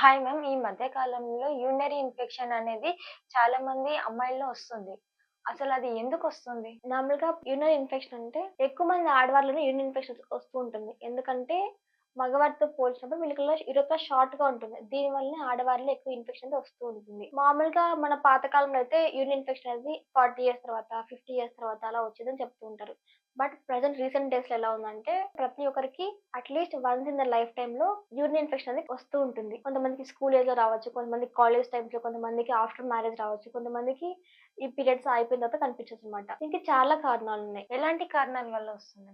Hi ma'am. ఈ మధ్య కాలంలో యూనరీ ఇన్ఫెక్షన్ అనేది చాలా మంది అమ్మాయిల్లో వస్తుంది. అసలు అది ఎందుకు వస్తుంది నార్మల్‌గా యూనరీ ఇన్ఫెక్షన్ అంటే ఎక్కువ మంది ఆడవాళ్ళను యూరిన్ ఇన్ఫెక్షన్ వస్తూ ఉంటుంది. ఎందుకంటే మగవారితో పోల్చినప్పుడు వీళ్ళలో షార్ట్ షార్ట్‌గా ఉంటుంది. దీని వల్ల ఆడవారిలో ఎక్కువ ఇన్ఫెక్షన్ అనేది వస్తూ ఉంటుంది. మామూలుగా మన పాతకాలంలో అయితే యూరిన్ ఇన్ఫెక్షన్ అనేది 40 ఇయర్స్ తర్వాత, 50 ఇయర్స్ తర్వాత అలా వచ్చేదని చెప్తూ ఉంటారు. బట్ ప్రజెంట్ రీసెంట్ డేస్‌లో ఎలా ఉందంటే ప్రతి ఒక్కరికి at least once in the life టైమ్‌లో యూరిన్ ఇన్ఫెక్షన్ అనేది వస్తూ ఉంటుంది. కొంతమందికి స్కూల్ ఏజ్‌లో రావచ్చు. కొంతమందికి కాలేజ్ టైమ్స్‌లో, కొంతమందికి ఆఫ్టర్ మ్యారేజ్ రావచ్చు. కొంతమందికి ఈ పీరియడ్స్ అయిపోయిన తర్వాత కనిపించొచ్చనమాట. దీనికి చాలా కారణాలు ఉన్నాయి ఎలాంటి కారణాల వల్ల వస్తుంది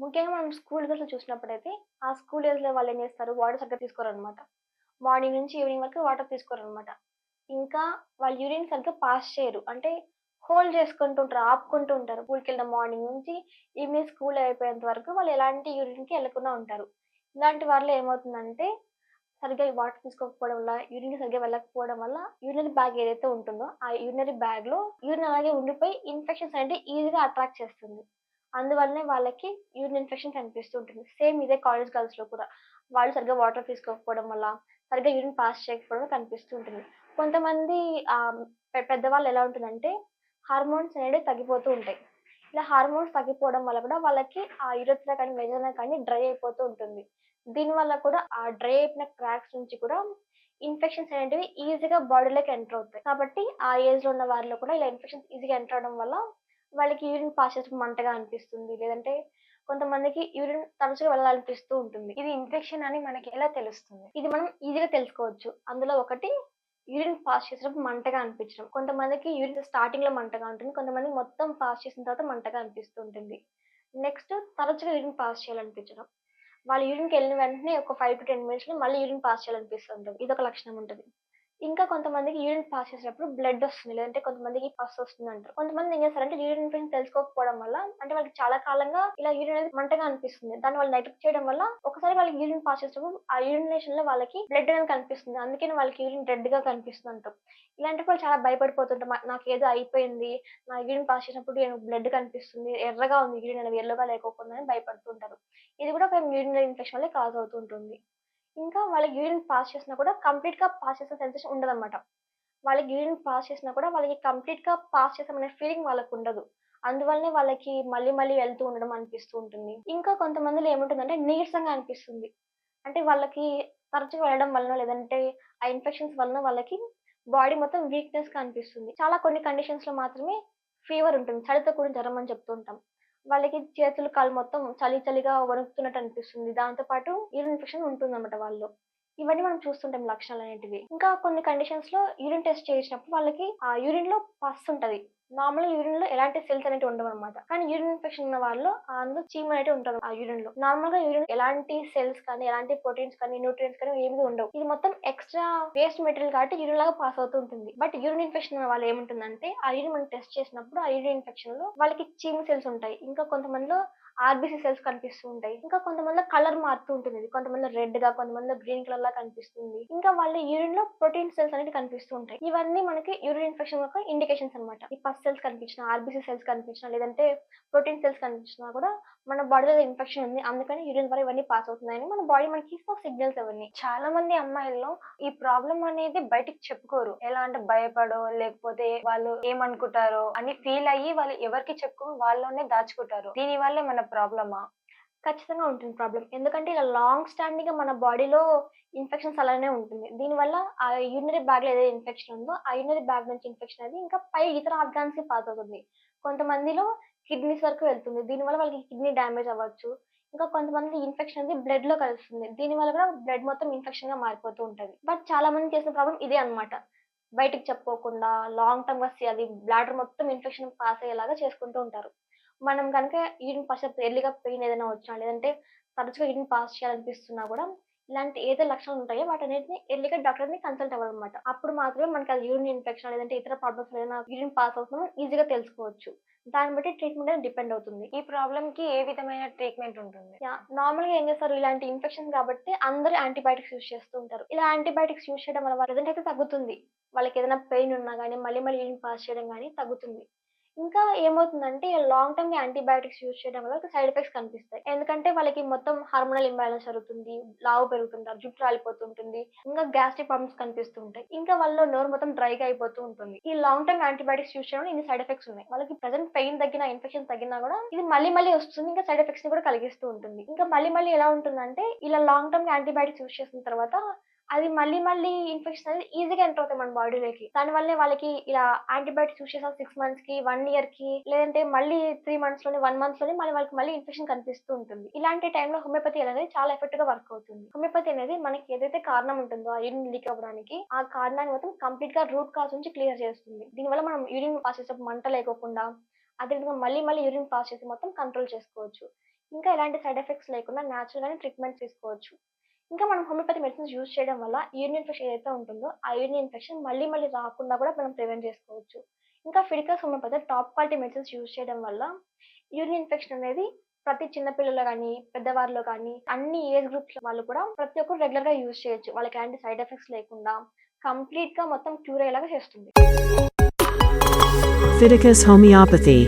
ముఖ్యంగా మనం స్కూల్ డేస్‌లో చూసినప్పుడైతే ఆ స్కూల్ ఏజ్‌లో వాళ్ళు ఏం చేస్తారు వాటర్ సరిగ్గా తీసుకోరనమాట. మార్నింగ్ నుంచి ఈవినింగ్ వరకు వాటర్ తీసుకోరనమాట. ఇంకా వాళ్ళు యూరిన్ సరిగ్గా పాస్ చేయరు. అంటే హోల్డ్ చేసుకుంటూ ఉంటారు. ఆపుకుంటూ ఉంటారు. స్కూల్‌కెళ్ళిన మార్నింగ్ నుంచి ఈవినింగ్ స్కూల్ అయిపోయేంత వరకు వాళ్ళు ఎలాంటి యూరిన్‌కి వెళ్ళకుండా ఉంటారు. ఇలాంటి వారిలో ఏమవుతుందంటే సరిగ్గా వాటర్ తీసుకోకపోవడం వల్ల, యూరిన్ సరిగ్గా వెళ్ళకపోవడం వల్ల యూరినరీ బ్యాగ్ ఏదైతే ఉంటుందో ఆ యూరినరీ బ్యాగ్‌లో యూరిన్ అలాగే ఉండిపోయి ఇన్ఫెక్షన్స్ అనేటివి ఈజీగా అట్రాక్ట్ చేస్తుంది. అందువల్లనే వాళ్ళకి యూరిన్ ఇన్ఫెక్షన్ కనిపిస్తూ ఉంటుంది. సేమ్ ఇదే కాలేజ్ గర్ల్స్‌లో కూడా. వాళ్ళు సరిగ్గా వాటర్ తీసుకోకపోవడం వల్ల, సరిగ్గా యూరిన్ పాస్ చేయకపోవడం కనిపిస్తూ ఉంటుంది. కొంతమంది పెద్దవాళ్ళు ఎలా ఉంటుందంటే హార్మోన్స్ అనేవి తగ్గిపోతూ ఉంటాయి. ఇలా హార్మోన్స్ తగ్గిపోవడం వల్ల కూడా వాళ్ళకి ఆ యూరథ్రా కానీ, వెజైనా కానీ డ్రై అయిపోతూ ఉంటుంది. దీనివల్ల కూడా ఆ డ్రై అయిపోయిన క్రాక్స్ నుంచి కూడా ఇన్ఫెక్షన్స్ అనేటివి ఈజీగా బాడీలోకి ఎంటర్ అవుతాయి. కాబట్టి ఆ ఏజ్‌లో ఉన్న వారిలో కూడా ఇలా ఇన్ఫెక్షన్స్ ఈజీగా ఎంటర్ అవ్వడం వల్ల వాళ్ళకి యూరిన్ పాస్ చేసేటప్పుడు మంటగా అనిపిస్తుంది. లేదంటే కొంతమందికి యూరిన్ తరచుగా వెళ్ళాలనిపిస్తూ ఉంటుంది. ఇది ఇన్ఫెక్షన్ అని మనకి ఎలా తెలుస్తుంది? ఇది మనం ఈజీగా తెలుసుకోవచ్చు. అందులో ఒకటి యూరిన్ పాస్ చేసేటప్పుడు మంటగా అనిపించడం. కొంతమందికి యూరిన్ స్టార్టింగ్‌లో మంటగా ఉంటుంది. కొంతమంది మొత్తం పాస్ చేసిన తర్వాత మంటగా అనిపిస్తూ ఉంటుంది. నెక్స్ట్ తరచుగా యూరిన్ పాస్ చేయాలనిపించడం. వాళ్ళు యూరిన్‌కెళ్ళిన వెంటనే ఒక 5-10 మినిట్స్‌లో మళ్ళీ యూరిన్ పాస్ చేయాలనిపిస్తుంటుంది ఇది ఒక లక్షణం ఉంటుంది ఇంకా కొంతమందికి యూరిన్ పాస్ చేసేటప్పుడు బ్లడ్ వస్తుంది. లేదంటే కొంతమందికి పస్ వస్తుంది అంటారు కొంతమంది ఏం చేస్తారంటే యూరిన్ ఇన్ఫెక్షన్ తెలుసుకోకపోవడం వల్ల అంటే వాళ్ళకి చాలా కాలంగా ఇలా యూరిన్ అనేది మంటగా అనిపిస్తుంది. దాన్ని వాళ్ళు నెగ్లెక్ట్ చేయడం వల్ల ఒకసారి వాళ్ళకి యూరిన్ పాస్ చేసేటప్పుడు ఆ యూరినేషన్‌లో వాళ్ళకి బ్లడ్ అనేది కనిపిస్తుంది. అందుకని వాళ్ళకి యూరిన్ రెడ్‌గా కనిపిస్తుందంటారు. ఇలాంటి వాళ్ళు చాలా భయపడిపోతుంటారు. నాకు ఏదో అయిపోయింది. నా యూరిన్ పాస్ చేసినప్పుడు నేను బ్లడ్ కనిపిస్తుంది. ఎర్రగా ఉంది యూరిన్ అనేది ఎల్లోగా లేకోకుండా భయపడుతుంటారు. ఇది కూడా ఒక యూరిన్ ఇన్ఫెక్షన్ వల్ల కాజ్ అవుతూ ఉంటుంది. ఇంకా వాళ్ళకి యూరిన్ పాస్ చేసినా కూడా కంప్లీట్‌గా పాస్ చేసిన సెన్సేషన్ ఉండదనమాట. వాళ్ళకి యూరిన్ పాస్ చేసినా కూడా వాళ్ళకి కంప్లీట్‌గా పాస్ చేసామనే ఫీలింగ్ వాళ్ళకుండదు. అందువల్లనే వాళ్ళకి మళ్ళీ మళ్ళీ వెళ్తూ ఉండడం అనిపిస్తూ ఉంటుంది. ఇంకా కొంతమందిలో ఏముంటుందంటే నీరసంగా అనిపిస్తుంది. అంటే వాళ్ళకి తరచుగా వెళ్ళడం వలన లేదంటే ఆ ఇన్ఫెక్షన్స్ వలన వాళ్ళకి బాడీ మొత్తం వీక్‌నెస్‌గా అనిపిస్తుంది. చాలా కొన్ని కండిషన్స్‌లో మాత్రమే ఫీవర్ ఉంటుంది. చలితో కూడిన జ్వరం అని చెప్తూ ఉంటాం. వాళ్ళకి చేతులు, కాళ్ళు మొత్తం చలి చలిగా వణుకుతున్నట్టు అనిపిస్తుంది. దాంతో పాటు యూరిన్ ఇన్ఫెక్షన్ ఉంటుందన్నమాట వాళ్ళు ఇవన్నీ మనం చూస్తుంటాం లక్షణాలు అనేటివి ఇంకా కొన్ని కండిషన్స్‌లో యూరిన్ టెస్ట్ చేయించినప్పుడు వాళ్ళకి ఆ యూరిన్‌లో పస్ ఉంటది. నార్మల్‌గా యూరిన్‌లో ఎలాంటి సెల్స్ అనేవి ఉండవు అనమాట కానీ యూరిన్ ఇన్ఫెక్షన్ ఉన్న వాళ్ళు అందులో చీమ అనేది ఉంటుంది ఆ యూరిన్‌లో. నార్మల్‌గా యూరిన్ ఎలాంటి సెల్స్ కానీ, ఎలాంటి ప్రోటీన్స్ కానీ, న్యూట్రియన్స్ కానీ ఏమి ఉండవు. ఇది మొత్తం ఎక్స్‌ట్రా వేస్ట్ మెటీరియల్ కాబట్టి యూరిన్ లాగా పాస్ అవుతూ ఉంటుంది. బట్ యూరిన్ ఇన్ఫెక్షన్ ఉన్న వాళ్ళు ఏముంటుందంటే ఆ యూరిన్ మనం టెస్ట్ చేసినప్పుడు ఆ యూరిన్ ఇన్ఫెక్షన్‌లో వాళ్ళకి చీమ సెల్స్ ఉంటాయి. ఇంకా కొంతమందిలో ఆర్బీసీ సెల్స్ కనిపిస్తూ ఉంటాయి. ఇంకా కొంతమంది కలర్ మారుతూ ఉంటుంది. కొంతమంది రెడ్ రెడ్‌గా, కొంతమంది గ్రీన్ కలర్ లా కనిపిస్తుంది. ఇంకా వాళ్ళ యూరిన్లో ప్రోటీన్ సెల్స్ అనేవి కనిపిస్తూ ఉంటాయి. ఇవన్నీ మనకి యూరిన్ ఇన్ఫెక్షన్ యొక్క ఇండికేషన్స్ అన్నమాట. ఈ పస్ సెల్స్ కనిపించిన ఆర్బీసీ సెల్స్ కనిపించిన లేదంటే ప్రోటీన్ సెల్స్ కనిపించినా కూడా మన బాడీలో ఇన్ఫెక్షన్ ఉంది. అందుకని యూరిన్ ద్వారా ఇవన్నీ పాస్ అవుతున్నాయని మన బాడీ మనకి ఇస్తున్న సిగ్నల్స్ అవన్నీ. చాలా మంది అమ్మాయిల్లో ఈ ప్రాబ్లం అనేది బయటికి చెప్పుకోరు. ఎలా అంటే భయపడో లేకపోతే వాళ్ళు ఏమనుకుంటారో అని ఫీల్ అయ్యి వాళ్ళు ఎవరికి చెప్పుకో వాళ్ళలోనే దాచుకుంటారు. దీని వల్ల మన ప్రాబ్లమా? ఖచ్చితంగా ఉంటుంది ప్రాబ్లం ఎందుకంటే ఇలా లాంగ్ స్టాండింగ్ మన బాడీలో ఇన్ఫెక్షన్స్ అలానే ఉంటుంది. దీనివల్ల ఆ యూరినరీ బ్యాగ్‌లో ఏదైతే ఇన్ఫెక్షన్ ఉందో ఆ యూనరీ బ్యాగ్ నుంచి ఇన్ఫెక్షన్ అది ఇంకా పై ఇతర ఆర్గాన్స్‌కి పాస్ అవుతుంది. కొంతమందిలో కిడ్నీస్ వరకు వెళ్తుంది. దీనివల్ల వాళ్ళకి కిడ్నీ డ్యామేజ్ అవ్వచ్చు. ఇంకా కొంతమంది ఇన్ఫెక్షన్ అనేది బ్లడ్‌లో కలుస్తుంది. దీనివల్ల కూడా బ్లడ్ మొత్తం ఇన్ఫెక్షన్గా మారిపోతూ ఉంటుంది బట్ చాలా మంది చేసిన ప్రాబ్లం ఇదే అన్నమాట. బయటికి చెప్పుకోకుండా లాంగ్ టర్మ్గా అది బ్లాడర్ మొత్తం ఇన్ఫెక్షన్ పాస్ అయ్యేలాగా చేసుకుంటూ ఉంటారు. మనం కనుక యూరిన్ పాస్ ఎర్లీగా పెయిన్ ఏదైనా వచ్చినా లేదంటే తరచుగా యూరిన్ పాస్ చేయాలనిపిస్తున్నా కూడా ఇలాంటి ఏదో లక్షణాలు ఉంటాయో వాటన్నిటిని ఎర్లీగా డాక్టర్‌ని కన్సల్ట్ అవ్వాలన్నమాట. అప్పుడు మాత్రమే మనకి అది యూరిన్ ఇన్ఫెక్షన్ లేదంటే ఇతర ప్రాబ్లమ్స్ ఏదైనా యూరిన్ పాస్ అవుతుందో ఈజీగా తెలుసుకోవచ్చు. దాన్ని బట్టి ట్రీట్మెంట్ అనేది డిపెండ్ అవుతుంది. ఈ ప్రాబ్లమ్‌కి ఏ విధమైన ట్రీట్మెంట్ ఉంటుంది? నార్మల్ నార్మల్‌గా ఏం చేస్తారు ఇలాంటి ఇన్ఫెక్షన్ కాబట్టి అందరూ యాంటీబయాటిక్స్ యూజ్ చేస్తూ ఉంటారు. ఇలా యాంటీబయాటిక్స్ యూస్ చేయడం వల్ల ప్రజెంట్ అయితే తగ్గుతుంది. వాళ్ళకి ఏదైనా పెయిన్ ఉన్నా కానీ మళ్ళీ మళ్ళీ యూరిన్ పాస్ చేయడం కానీ తగ్గుతుంది. ఇంకా ఏమవుతుందంటే లాంగ్ టర్మ్ యాంటీబయాటిక్స్ యూజ్ చేయడం వల్ల సైడ్ ఎఫెక్ట్స్ కనిపిస్తాయి. ఎందుకంటే వాళ్ళకి మొత్తం హార్మోనల్ ఇంబ్యాలెన్స్ జరుగుతుంది లావు పెరుగుతుంటారు జుట్టు రాలిపోతుంటుంది ఇంకా గ్యాస్ట్రిక్ ప్రాబ్లమ్స్ కనిపిస్తూ ఉంటాయి ఇంకా వాళ్ళ నోరు మొత్తం డ్రైగా అయిపోతూ ఉంటుంది. ఈ లాంగ్ టర్మ్ యాంటీబయాటిక్స్ యూజ్ చేయడం ఇన్ని సైడ్ ఎఫెక్ట్స్ ఉన్నాయి. వాళ్ళకి ప్రజెంట్ పెయిన్ తగ్గిన ఇన్ఫెక్షన్ తగ్గినా కూడా ఇది మళ్ళీ మళ్ళీ వస్తుంది ఇంకా సైడ్ ఎఫెక్ట్స్ని కూడా కలిగిస్తూ ఉంటుంది. ఇంకా మళ్ళీ మళ్ళీ ఎలా ఉంటుందంటే ఇలా లాంగ్ టర్మ్ యాంటీబయాటిక్స్ యూజ్ చేసిన తర్వాత అది మళ్ళీ మళ్ళీ ఇన్ఫెక్షన్ అనేది ఈజీగా ఎంటర్ అవుతాయి మన బాడీలోకి దాని వల్లే వాళ్ళకి ఇలా యాంటీబయాటిక్స్ యూస్ చేసిన సిక్స్ మంత్స్కి వన్ ఇయర్కి లేదంటే మళ్ళీ త్రీ మంత్స్లోని వన్ మంత్లోని మళ్ళీ వాళ్ళకి మళ్ళీ ఇన్ఫెక్షన్ కనిపిస్తూ ఉంటుంది. ఇలాంటి టైంలో హోమియోపతి అనేది చాలా ఎఫెక్ట్గా వర్క్ అవుతుంది. హోమియోపతి అనేది మనకి ఏదైతే కారణం ఉంటుందో ఆ యూరిన్ లీక్ అవ్వడానికి ఆ కారణాన్ని మొత్తం కంప్లీట్గా రూట్ కాజ్ నుంచి క్లియర్ చేస్తుంది. దీనివల్ల మనం యూరిన్ పాస్ చేసేటప్పుడు మంట లేకోకుండా అదేవిధంగా మళ్ళీ మళ్ళీ యూరిన్ పాస్ చేసి మొత్తం కంట్రోల్ చేసుకోవచ్చు. ఇంకా ఎలాంటి సైడ్ ఎఫెక్ట్స్ లేకుండా న్యాచురల్ గానే ట్రీట్మెంట్ తీసుకోవచ్చు. ఇంకా మనం హోమియోపతి మెడిసిన్స్ యూజ్ చేయడం వల్ల యూరిన్ ఇన్ఫెక్షన్ ఏదైతే ఉంటుందో ఆ యూరిన్ ఇన్ఫెక్షన్ మళ్ళీ మళ్ళీ రాకుండా కూడా మనం ప్రివెంట్ చేసుకోవచ్చు. ఇంకా Fidicus homeopathy top quality medicines use చేయడం వల్ల యూరిన్ ఇన్ఫెక్షన్ అనేది ప్రతి చిన్నపిల్లలు కానీ పెద్దవారిలో కానీ అన్ని ఏజ్ గ్రూప్స్ వాళ్ళు కూడా ప్రతి ఒక్కరు రెగ్యులర్గా యూజ్ చేయొచ్చు. వాళ్ళకి ఎలాంటి సైడ్ ఎఫెక్ట్స్ లేకుండా కంప్లీట్గా మొత్తం క్యూర్ అయ్యేలాగా చేస్తుంది. Fidicus homeopathy